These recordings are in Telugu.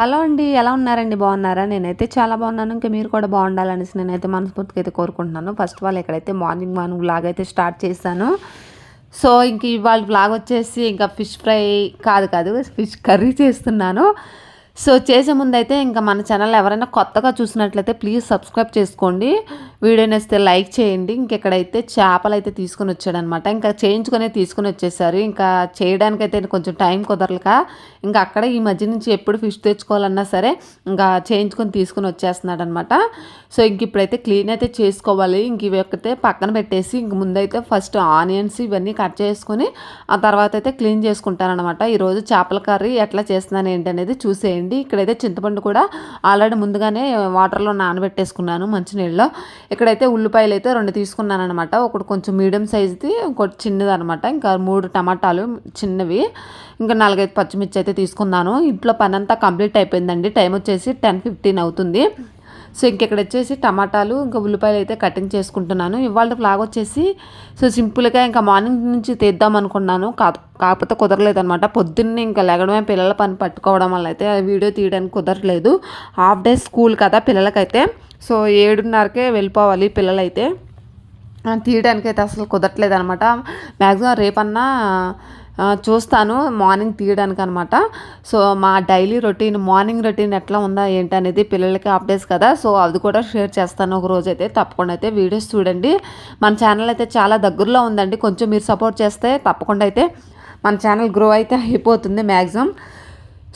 హలో అండి ఎలా ఉన్నారండి? బాగున్నారా? నేనైతే చాలా బాగున్నాను. ఇంకా మీరు కూడా బాగుండాలనేసి నేనైతే మనస్ఫూర్తిగా అయితే కోరుకుంటున్నాను. ఫస్ట్ ఆఫ్ ఆల్ ఇక్కడైతే మార్నింగ్ మార్నింగ్ బ్లాగ్ అయితే స్టార్ట్ చేశాను. సో ఇంక ఇవాళ బ్లాగ్ వచ్చేసి ఇంకా ఫిష్ ఫ్రై కాదు కాదు ఫిష్ కర్రీ చేస్తున్నాను. సో చేసే ముందు అయితే ఇంకా మన ఛానల్ ఎవరైనా కొత్తగా చూసినట్లయితే ప్లీజ్ సబ్స్క్రైబ్ చేసుకోండి. వీడియో నేస్తే లైక్ చేయండి. ఇంకెక్కడైతే చేపలు అయితే తీసుకుని వచ్చాడనమాట. ఇంకా చేయించుకునే తీసుకుని వచ్చేసారు. ఇంకా చేయడానికి అయితే కొంచెం టైం కుదరలేక. ఇంకా అక్కడ ఈ మధ్య నుంచి ఎప్పుడు ఫిష్ తెచ్చుకోవాలన్నా సరే ఇంకా చేయించుకొని తీసుకుని వచ్చేస్తున్నాడు అనమాట సో ఇంక ఇప్పుడైతే క్లీన్ అయితే చేసుకోవాలి. ఇంక ఇవి ఒకతే పక్కన పెట్టేసి ఇంక ముందైతే ఫస్ట్ ఆనియన్స్ ఇవన్నీ కట్ చేసుకొని ఆ తర్వాత అయితే క్లీన్ చేసుకుంటానమాట ఈరోజు చేపల కర్రీ ఎట్లా చేస్తున్నాను ఏంటి అనేది చూసేయండి ఇక్కడైతే చింతపండు కూడా ఆల్రెడీ ముందుగానే వాటర్లో నానబెట్టేసుకున్నాను మంచినీళ్ళలో. ఇక్కడైతే ఉల్లిపాయలు అయితే రెండు తీసుకున్నాను అనమాట ఒకటి కొంచెం మీడియం సైజుది ఇంకోటి చిన్నది అనమాట ఇంకా మూడు టమాటాలు చిన్నవి. ఇంకా నాలుగైదు పచ్చిమిర్చి అయితే తీసుకున్నాను. ఇంట్లో పని అంతా కంప్లీట్ అయిపోయిందండి. టైం వచ్చేసి టెన్ ఫిఫ్టీన్ అవుతుంది. సో ఇంకెక్కడ వచ్చేసి టమాటాలు ఇంకా ఉల్లిపాయలు అయితే కటింగ్ చేసుకుంటున్నాను. ఇవాళ ఫ్లాగ్ వచ్చేసి సో సింపుల్గా ఇంకా మార్నింగ్ నుంచి తీద్దాం అనుకున్నాను. కాకపోతే కుదరలేదనమాట పొద్దున్నే ఇంకా లెగడమే పిల్లల పని పట్టుకోవడం వల్ల అయితే వీడియో తీయడానికి కుదరలేదు. హాఫ్ డే స్కూల్ కదా పిల్లలకైతే. సో ఏడున్నరకే వెళ్ళిపోవాలి పిల్లలైతే. తీయడానికి తీయడానికైతే అసలు కుదరట్లేదు అనమాట మ్యాక్సిమం రేపన్నా చూస్తాను మార్నింగ్ తీయడానికి అనమాట సో మా డైలీ రొటీన్ మార్నింగ్ రొటీన్ ఎట్లా ఉందా ఏంటి అనేది పిల్లలకి అప్డేట్స్ కదా. సో అది కూడా షేర్ చేస్తాను ఒక రోజు అయితే తప్పకుండా అయితే వీడియోస్ చూడండి. మన ఛానల్ అయితే చాలా దగ్గరలో ఉందండి. కొంచెం మీరు సపోర్ట్ చేస్తే తప్పకుండా అయితే మన ఛానల్ గ్రో అయితే అయిపోతుంది మ్యాక్సిమం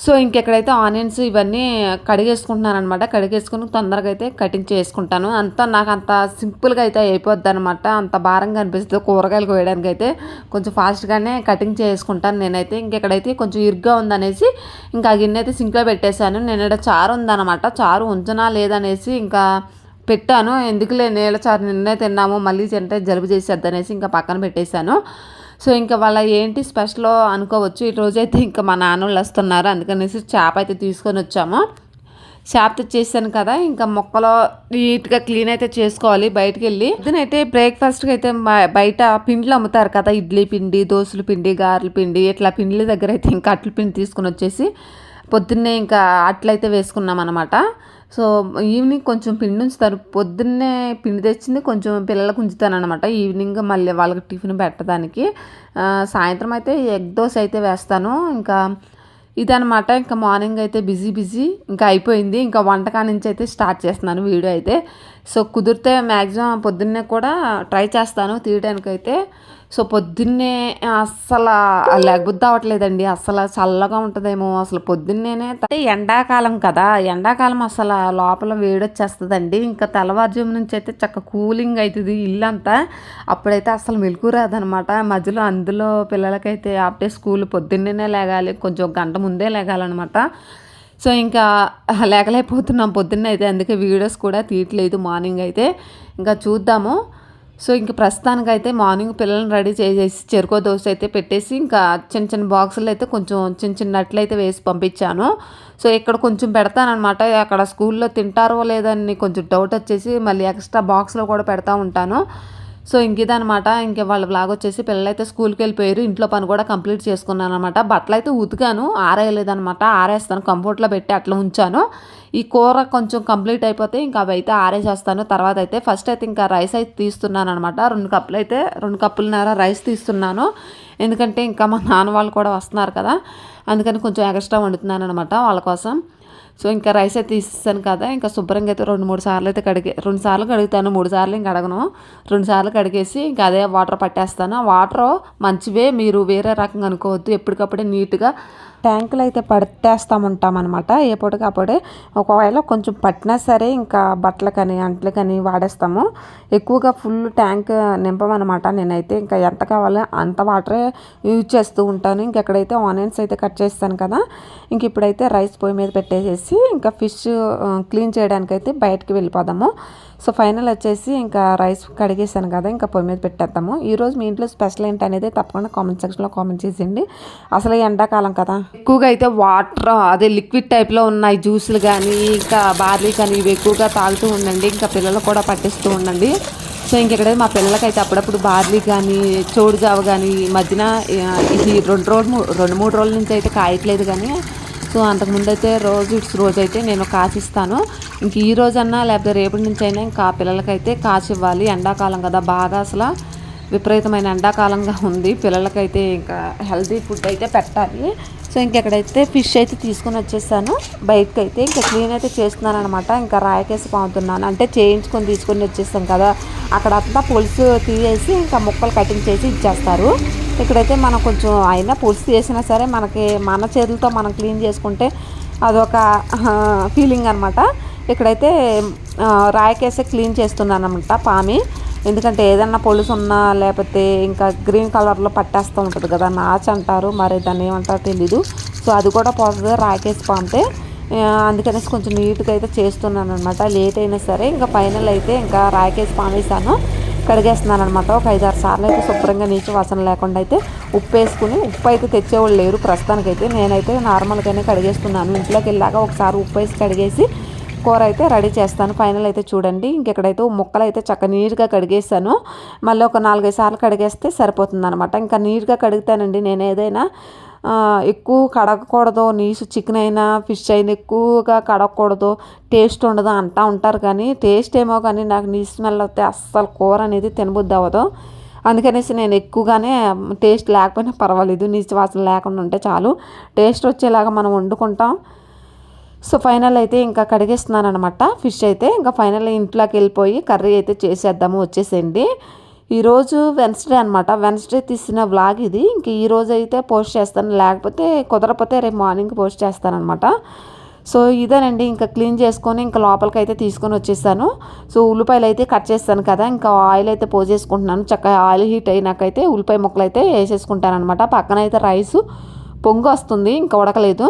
సో ఇంకెక్కడైతే ఆనియన్స్ ఇవన్నీ కడిగేసుకుంటున్నాను అనమాట కడిగేసుకుని తొందరగా అయితే కటింగ్ చేసుకుంటాను. అంతా నాకు అంత సింపుల్గా అయితే అయిపోద్ది అనమాట అంత భారంగా అనిపిస్తుంది కూరగాయలు కోయడానికి అయితే కొంచెం ఫాస్ట్గానే కటింగ్ చేసుకుంటాను నేనైతే. ఇంకెక్కడైతే కొంచెం ఇరుగ్గా ఉందనేసి ఇంకా ఆ గిన్నె అయితే సింక్లో పెట్టేశాను. నేను ఇక్కడ చారు ఉందనమాట. చారు ఉంచనా లేదనేసి ఇంకా పెట్టాను. ఎందుకులే నీళ్ళ చారు నిన్నే తిన్నాము మళ్ళీ తింటే జలుబు చేసేద్ది అనేసి ఇంకా పక్కన పెట్టేశాను. సో ఇంకా వాళ్ళ ఏంటి స్పెషల్ అనుకోవచ్చు. ఈరోజు అయితే ఇంకా మా నాన్న వాళ్ళు వస్తున్నారు. అందుకనేసి చేప అయితే తీసుకొని వచ్చాము. చేప తెచ్చేసాను కదా. ఇంకా మొక్కలో నీట్గా క్లీన్ అయితే చేసుకోవాలి బయటకు వెళ్ళి అయితే బ్రేక్ఫాస్ట్కి అయితే బయట పిండిలు అమ్ముతారు కదా. ఇడ్లీ పిండి దోశల పిండి గారెల పిండి ఇట్లా పిండిల దగ్గర అయితే ఇంకా అట్ల పిండి తీసుకొని వచ్చేసి పొద్దున్నే ఇంకా అట్లయితే వేసుకున్నాం అనమాట సో ఈవినింగ్ కొంచెం పిండి ఉంచుతారు. పొద్దున్నే పిండి తెచ్చింది కొంచెం పిల్లలకు ఉంచుతాను అనమాట ఈవినింగ్ మళ్ళీ వాళ్ళకి టిఫిన్ పెట్టడానికి. సాయంత్రం అయితే ఎగ్ దోశ అయితే వేస్తాను. ఇంకా ఇదనమాట ఇంకా మార్నింగ్ అయితే బిజీ బిజీ. ఇంకా అయిపోయింది. ఇంకా వంటకా నుంచి అయితే స్టార్ట్ చేస్తున్నాను వీడియో అయితే. సో కుదిరితే మ్యాక్సిమం పొద్దున్నే కూడా ట్రై చేస్తాను తీయడానికి అయితే సో పొద్దున్నే అస్సలు లేకపోతే అవ్వట్లేదండి. అసలు చల్లగా ఉంటుందేమో. అసలు పొద్దున్నేనే అంటే ఎండాకాలం కదా. ఎండాకాలం అసలు లోపల వేడొచ్చేస్తుందండి. ఇంకా తెల్లవారుజాము నుంచి అయితే చక్క కూలింగ్ అవుతుంది ఇల్లు అంతా అప్పుడైతే అసలు మెలకు రాదనమాట. మధ్యలో అందులో పిల్లలకైతే ఆప్టే స్కూల్ పొద్దున్నే లేగాలి. కొంచెం గంట ముందే లేగాలన్నమాట సో ఇంకా లేకలేకపోతున్నాం పొద్దున్న అయితే. అందుకే వీడియోస్ కూడా తీయట్లేదు మార్నింగ్ అయితే. ఇంకా చూద్దాము. సో ఇంక ప్రస్తుతానికైతే మార్నింగ్ పిల్లల్ని రెడీ చేసేసి చెరుకో దోశ అయితే పెట్టేసి ఇంకా చిన్న చిన్న బాక్సులు అయితే కొంచెం చిన్న చిన్న నట్లు అయితే వేసి పంపించాను. సో ఇక్కడ కొంచెం పెడతానమాట అక్కడ స్కూల్లో తింటారో లేదని కొంచెం డౌట్ వచ్చేసి మళ్ళీ ఎక్స్ట్రా బాక్స్లో కూడా పెడతా ఉంటాను. సో ఇంక ఇదనమాట ఇంక వాళ్ళ బ్లాగ్ వచ్చేసి పిల్లలైతే స్కూల్కి వెళ్ళిపోయారు ఇంట్లో పని కూడా కంప్లీట్ చేసుకున్నాను అనమాట బట్టలు అయితే ఉతికాను ఆరేయలేదనమాట ఆరేస్తాను కంఫర్ట్లో పెట్టి అట్లా ఉంచాను. ఈ కూర కొంచెం కంప్లీట్ అయిపోతే ఇంకా అవి అయితే ఆరేసేస్తాను. తర్వాత అయితే ఫస్ట్ అయితే ఇంకా రైస్ అయితే తీస్తున్నాను అనమాట రెండు కప్పులు అయితే రెండు కప్పులన్నర రైస్ తీస్తున్నాను. ఎందుకంటే ఇంకా మా నాన్న వాళ్ళు కూడా వస్తున్నారు కదా అందుకని కొంచెం ఎక్స్ట్రా వండుతున్నాను అనమాట వాళ్ళ కోసం. సో ఇంకా రైస్ అయితే తీసేసాను కదా ఇంకా శుభ్రంగా అయితే రెండు మూడు సార్లు అయితే కడిగే రెండు సార్లు కడుగుతాను మూడు సార్లు ఇంకా కడగను. రెండు సార్లు కడిగేసి ఇంకా అదే వాటర్ పట్టేస్తాను. ఆ వాటర్ మంచివే మీరు వేరే రకంగా అనుకోవద్దు. ఎప్పటికప్పుడే నీట్గా ట్యాంకులు అయితే పట్టేస్తామంటాం అనమాట ఎప్పటికప్పుడే ఒకవేళ కొంచెం పట్టినా సరే ఇంకా బట్టలకని అంట్లకని వాడేస్తాము. ఎక్కువగా ఫుల్ ట్యాంక్ నింపమనమాట నేనైతే. ఇంకా ఎంత కావాలో అంత వాటరే యూజ్ చేస్తూ ఉంటాను. ఇంకెక్కడైతే ఆనియన్స్ అయితే కట్ చేస్తాను కదా ఇంక ఇప్పుడైతే రైస్ పొయ్యి మీద పెట్టేసేసి ఇంకా ఫిష్ క్లీన్ చేయడానికి అయితే బయటకు వెళ్ళిపోదాము. సో ఫైనల్ వచ్చేసి ఇంకా రైస్ కడిగేసాను కదా ఇంకా పొయ్యి మీద పెట్టేద్దాము. ఈరోజు మీ ఇంట్లో స్పెషల్ ఏంటి అనేది తప్పకుండా కామెంట్ సెక్షన్లో కామెంట్ చేసేయండి. అసలు ఎండాకాలం కదా. ఎక్కువగా అయితే వాటర్ అదే లిక్విడ్ టైప్లో ఉన్నాయి జ్యూసులు కానీ ఇంకా బార్లీ కానీ ఇవి ఎక్కువగా తాగుతూ ఉండండి. ఇంకా పిల్లలు కూడా పట్టిస్తూ ఉండండి. సో ఇంకెక్కడ మా పిల్లలకైతే అప్పుడప్పుడు బార్లీ కానీ చోడుజావ కానీ ఈ మధ్యన ఈ ఇది రెండు రోజులు రెండు మూడు రోజుల నుంచి అయితే కాయట్లేదు కానీ సో అంతకుముందు అయితే రోజు ఇట్స్ రోజు అయితే నేను కాసిస్తాను ఇంక ఈ రోజన్నా లేకపోతే రేపటి నుంచి అయినా ఇంకా పిల్లలకైతే కాసి ఇవ్వాలి ఎండాకాలం కదా బాగా అసలు విపరీతమైన ఎండాకాలంగా ఉంది. పిల్లలకైతే ఇంకా హెల్తీ ఫుడ్ అయితే పెట్టాలి. సో ఇంకెక్కడైతే ఫిష్ అయితే తీసుకొని వచ్చేసాను. బయటకు అయితే ఇంకా క్లీన్ అయితే చేస్తున్నాను అనమాట ఇంకా రాయకేసి పాముతున్నాను. అంటే చేయించుకొని తీసుకొని వచ్చేస్తాం కదా. అక్కడ అంతా పులుసు తీసేసి ఇంకా ముక్కలు కటింగ్ చేసి ఇచ్చేస్తారు. ఇక్కడైతే మనం కొంచెం అయినా పులుసు చేసినా సరే మనకి మన చేతులతో మనం క్లీన్ చేసుకుంటే అదొక ఫీలింగ్ అనమాట ఇక్కడైతే రాయకేసి క్లీన్ చేస్తున్నాను అనమాట పామి. ఎందుకంటే ఏదన్నా పొలుసు ఉన్నా లేకపోతే ఇంకా గ్రీన్ కలర్లో పట్టేస్తూ ఉంటుంది కదా నాచ్ అంటారు మరి దాన్ని ఏమంటారో తెలీదు. సో అది కూడా పోతుంది రాకేసి పామితే. అందుకనేసి కొంచెం నీట్గా అయితే చేస్తున్నాను అనమాట లేట్ అయినా సరే ఇంకా ఫైనల్ అయితే ఇంకా రాకేసి పామేశాను కడిగేస్తున్నాను అనమాట ఒక ఐదారు సార్లు అయితే శుభ్రంగా నీచు వాసన లేకుండా అయితే ఉప్పు వేసుకుని ఉప్పు అయితే తెచ్చేవాళ్ళు లేరు ప్రస్తుతానికైతే. నేనైతే నార్మల్గానే కడిగేస్తున్నాను. ఇంట్లోకి వెళ్ళాక ఒకసారి ఉప్పు వేసి కడిగేసి కూర అయితే రెడీ చేస్తాను. ఫైనల్ అయితే చూడండి. ఇంకెక్కడైతే ముక్కలు అయితే చక్క నీట్గా కడిగేస్తాను మళ్ళీ ఒక నాలుగైదు సార్లు కడిగేస్తే సరిపోతుంది అనమాట ఇంకా నీట్గా కడుగుతానండి నేను ఏదైనా ఎక్కువ కడగకూడదు నీసు చికెన్ అయినా ఫిష్ అయినా ఎక్కువగా కడగకూడదు టేస్ట్ ఉండదు అంటా ఉంటారు కానీ టేస్ట్ ఏమో కానీ నాకు నీసు స్మెల్ వస్తే అస్సలు కూర అనేది తినబుద్ది అవ్వదు. అందుకనేసి నేను ఎక్కువగానే టేస్ట్ లేకపోయినా పర్వాలేదు నీచు వాసన లేకుండా ఉంటే చాలు. టేస్ట్ వచ్చేలాగా మనం వండుకుంటాం. సో ఫైనల్ అయితే ఇంకా కడిగేస్తున్నాను అనమాట ఫిష్ అయితే ఇంకా ఫైనల్ ఇంట్లోకి వెళ్ళిపోయి కర్రీ అయితే చేసేద్దాము వచ్చేసేయండి. ఈరోజు వెన్స్డే అనమాట వెన్స్డే తీసిన వ్లాగ్ ఇది. ఇంక ఈరోజు అయితే పోస్ట్ చేస్తాను. లేకపోతే కుదరపోతే రేపు మార్నింగ్ పోస్ట్ చేస్తాను అనమాట సో ఇదేనండి. ఇంకా క్లీన్ చేసుకొని ఇంకా లోపలికి అయితే తీసుకొని వచ్చేసాను. సో ఉల్లిపాయలు అయితే కట్ చేస్తాను కదా. ఇంకా ఆయిల్ అయితే పోసేసుకుంటున్నాను చక్కగా ఆయిల్ హీట్ అయినాకైతే ఉల్లిపాయ ముక్కలు అయితే వేసేసుకుంటాను అనమాట పక్కన అయితే రైసు పొంగు వస్తుంది. ఇంకా ఉడకలేదు.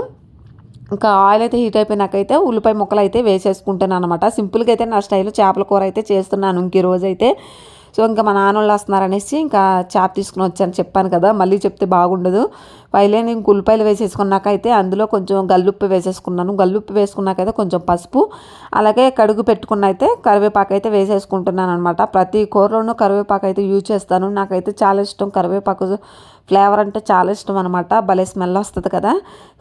ఇంకా ఆయిల్ అయితే హీట్ అయిపోయినాకైతే ఉల్లిపాయ ముక్కలు అయితే వేసేసుకుంటాను అనమాట సింపుల్గా అయితే నా స్టైల్ చేపల కూర అయితే చేస్తున్నాను ఇంక ఈరోజైతే అయితే. సో ఇంకా మా నాన్న వాళ్ళు వస్తున్నారనేసి ఇంకా చాప్ తీసుకుని వచ్చాను. చెప్పాను కదా మళ్ళీ చెప్తే బాగుండదు. పైలేని నేను ఉల్లిపాయలు వేసేసుకున్నాక అయితే అందులో కొంచెం గల్లుప్పు వేసేసుకున్నాను. గల్లుప్పు వేసుకున్నాకైతే కొంచెం పసుపు అలాగే కడుగు పెట్టుకున్న అయితే కరివేపాకు అయితే వేసేసుకుంటున్నాను అనమాట ప్రతి కూరలోనూ కరివేపాకు అయితే యూజ్ చేస్తాను. నాకైతే చాలా ఇష్టం కరివేపాకు ఫ్లేవర్ అంటే చాలా ఇష్టం అనమాట భలే స్మెల్ వస్తుంది కదా.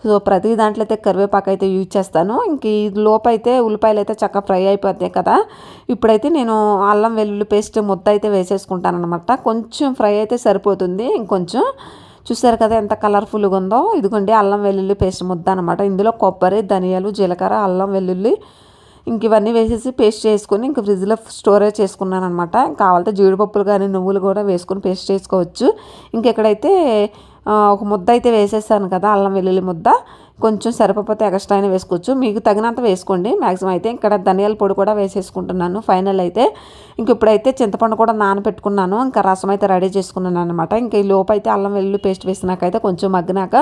సో ప్రతి దాంట్లో అయితే కరివేపాకు అయితే యూజ్ చేస్తాను. ఇంక ఈ లోపైతే ఉల్లిపాయలు అయితే చక్కగా ఫ్రై అయిపోతాయి కదా. ఇప్పుడైతే నేను అల్లం వెల్లుల్లి పేస్ట్ ముద్ద అయితే వేసేసుకుంటాను అనమాట కొంచెం ఫ్రై అయితే సరిపోతుంది ఇంకొంచెం. చూసారు కదా ఎంత కలర్ఫుల్గా ఉందో. ఇదిగోండి అల్లం వెల్లుల్లి పేస్ట్ ముద్ద అనమాట ఇందులో కొబ్బరి ధనియాలు జీలకర్ర అల్లం వెల్లుల్లి ఇంక ఇవన్నీ వేసేసి పేస్ట్ చేసుకొని ఇంక ఫ్రిడ్జ్లో స్టోరేజ్ చేసుకున్నాను అనమాట కావాలంటే జీడిపప్పులు కానీ నువ్వులు కూడా వేసుకొని పేస్ట్ చేసుకోవచ్చు. ఇంకెక్కడైతే ఒక ముద్ద అయితే వేసేసాను కదా అల్లం వెల్లుల్లి ముద్ద. కొంచెం సరిపోతే ఎక్స్ట్రా అయినా వేసుకోవచ్చు. మీకు తగినంత వేసుకోండి. మ్యాక్సిమం అయితే ఇక్కడ ధనియాల పొడి కూడా వేసేసుకుంటున్నాను ఫైనల్ అయితే. ఇంక ఇప్పుడైతే చింతపండు కూడా నానబెట్టుకున్నాను. ఇంకా రసం అయితే రెడీ చేసుకున్నాను అనమాట ఇంకా ఈ లోపు అయితే అల్లం వెల్లుల్లి పేస్ట్ వేసినాకైతే కొంచెం మగ్గినాక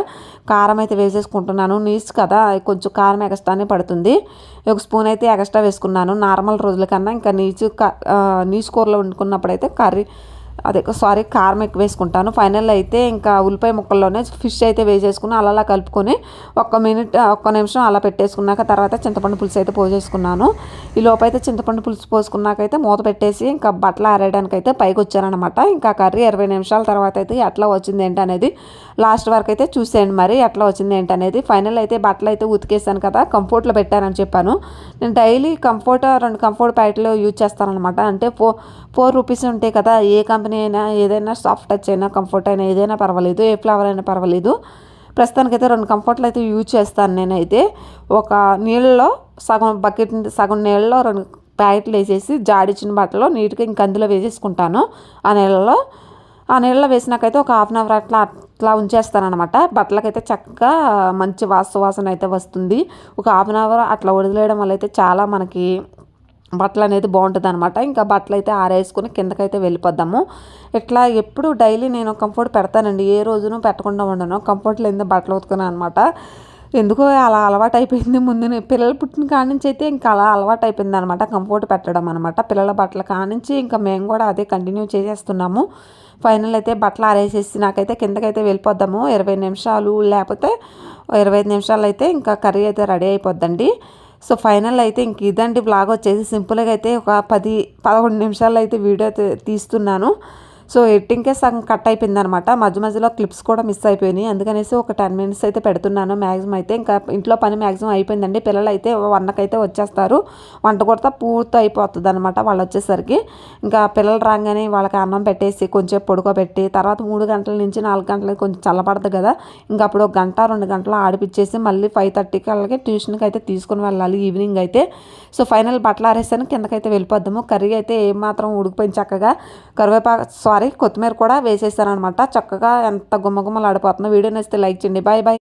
కారం అయితే వేసేసుకుంటున్నాను. నీస్ కదా కొంచెం కారం ఎగస్ట్రానే పడుతుంది. ఒక స్పూన్ అయితే ఎగస్ట్రా వేసుకున్నాను. నార్మల్ రోజుల కన్నా ఇంకా నీచు నీచు కూరలో వండుకున్నప్పుడు అయితే కర్రీ అదే సారీ కారం ఎక్కువ వేసుకుంటాను. ఫైనల్ అయితే ఇంకా ఉల్లిపాయ ముక్కల్లోనే ఫిష్ అయితే వేసేసుకుని అలా అలా కలుపుకొని ఒక్క మినిట్ ఒక్క నిమిషం అలా పెట్టేసుకున్నాక తర్వాత చింతపండు పులుసు అయితే పోసేసుకున్నాను. ఈ లోపైతే చింతపండు పులుసు పోసుకున్నాకైతే మూత పెట్టేసి ఇంకా బట్టలు ఆరేయడానికి అయితే పైకి వచ్చానమాట ఇంకా కర్రీ ఇరవై నిమిషాల తర్వాత అయితే ఎట్లా వచ్చింది ఏంటి అనేది లాస్ట్ వరకు అయితే చూసేయండి మరి ఎట్లా వచ్చింది ఏంటి అనేది ఫైనల్ అయితే బట్టలు అయితే ఉతికేసాను కదా కంఫర్ట్లో పెట్టానని చెప్పాను. నేను డైలీ కంఫర్ట్ రెండు కంఫర్ట్ ప్యాకెట్లు యూజ్ చేస్తానమాట అంటే ఫో ఫోర్ రూపీస్ ఉంటాయి కదా ఏ కంపెనీ అయినా ఏదైనా సాఫ్ట్ టచ్ అయినా కంఫర్ట్ అయినా ఏదైనా పర్వాలేదు ఏ ఫ్లవర్ అయినా పర్వాలేదు. ప్రస్తుతానికైతే రెండు కంఫర్ట్లు అయితే యూజ్ చేస్తాను నేనైతే. ఒక నీళ్ళలో సగం బకెట్ సగం నీళ్ళలో రెండు ప్యాకెట్లు వేసేసి జాడిచ్చిన బట్టలో నీట్గా ఇంక అందులో వేసేసుకుంటాను. ఆ నీళ్ళలో ఆ నీళ్ళలో వేసినాకైతే ఒక హాఫ్ అన్ అవర్ అట్లా అట్లా ఉంచేస్తానమాట బట్టలకైతే చక్కగా మంచి వాస వాసన అయితే వస్తుంది. ఒక హాఫ్ అన్ అవర్ అట్లా వదిలేయడం వల్ల అయితే చాలా మనకి బట్టలు అనేది బాగుంటుంది అనమాట ఇంకా బట్టలు అయితే ఆరేసుకుని కిందకైతే వెళ్ళిపోద్దాము. ఇట్లా ఎప్పుడు డైలీ నేను కంఫర్ట్ పెడతానండి. ఏ రోజును పెట్టకుండా ఉండను. కంఫర్ట్ లేని బట్టలు ఉతుకున్నాను అనమాట ఎందుకో అలా అలవాటు అయిపోయింది ముందు పిల్లలు పుట్టిన కాడ నుంచి అయితే ఇంకా అలా అలవాటు అయిపోయింది అనమాట కంఫర్ట్ పెట్టడం అనమాట పిల్లల బట్టల కాడ నుంచి ఇంకా మేము కూడా అదే కంటిన్యూ చేసేస్తున్నాము. ఫైనల్ అయితే బట్టలు ఆరేసేసి నాకైతే కిందకైతే వెళ్ళిపోద్దాము. ఇరవై నిమిషాలు లేకపోతే ఇరవై ఐదు నిమిషాలు అయితే ఇంకా కర్రీ అయితే రెడీ అయిపోద్దండి. సో ఫైనల్ అయితే ఇంక ఇదండి బ్లాగ్ వచ్చేసి. సింపుల్గా అయితే ఒక పది పదకొండు నిమిషాలు అయితే వీడియో తీస్తున్నాను. సో ఎడిటింగ్కే సగం కట్ అయిపోయింది అనమాట మధ్య మధ్యలో క్లిప్స్ కూడా మిస్ అయిపోయినాయి. అందుకనేసి ఒక టెన్ మినిట్స్ అయితే పెడుతున్నాను మ్యాక్సిమం అయితే. ఇంకా ఇంట్లో పని మ్యాక్సిమం అయిపోయిందండి. పిల్లలు అయితే వన్నకైతే వచ్చేస్తారు. వంట కూడా పూర్తి అయిపోతుంది అనమాట వాళ్ళు వచ్చేసరికి. ఇంకా పిల్లలు రాగానే వాళ్ళకి అన్నం పెట్టేసి కొంచెం పడుకోబెట్టి తర్వాత మూడు గంటల నుంచి నాలుగు గంటలకి కొంచెం చల్లబడదు కదా. ఇంకా అప్పుడు ఒక గంట రెండు గంటలు ఆడిపించేసి మళ్ళీ ఫైవ్ థర్టీకి అలాగే ట్యూషన్కి అయితే తీసుకుని వెళ్ళాలి ఈవినింగ్ అయితే. సో ఫైనల్ బట్టలు ఆరేసాను. కిందకైతే వెళ్ళిపోద్దాము కర్రీ అయితే ఏమాత్రం ఉడికిపోయింది చక్కగా. కరివేపాకు సారీ కొత్తిమీర కూడా వేసేసాను అనమాట చక్కగా ఎంత గుమ్మగుమ్మలు ఆడిపోతుందో వీడియో నచ్చితే లైక్ చేయండి. Bye bye.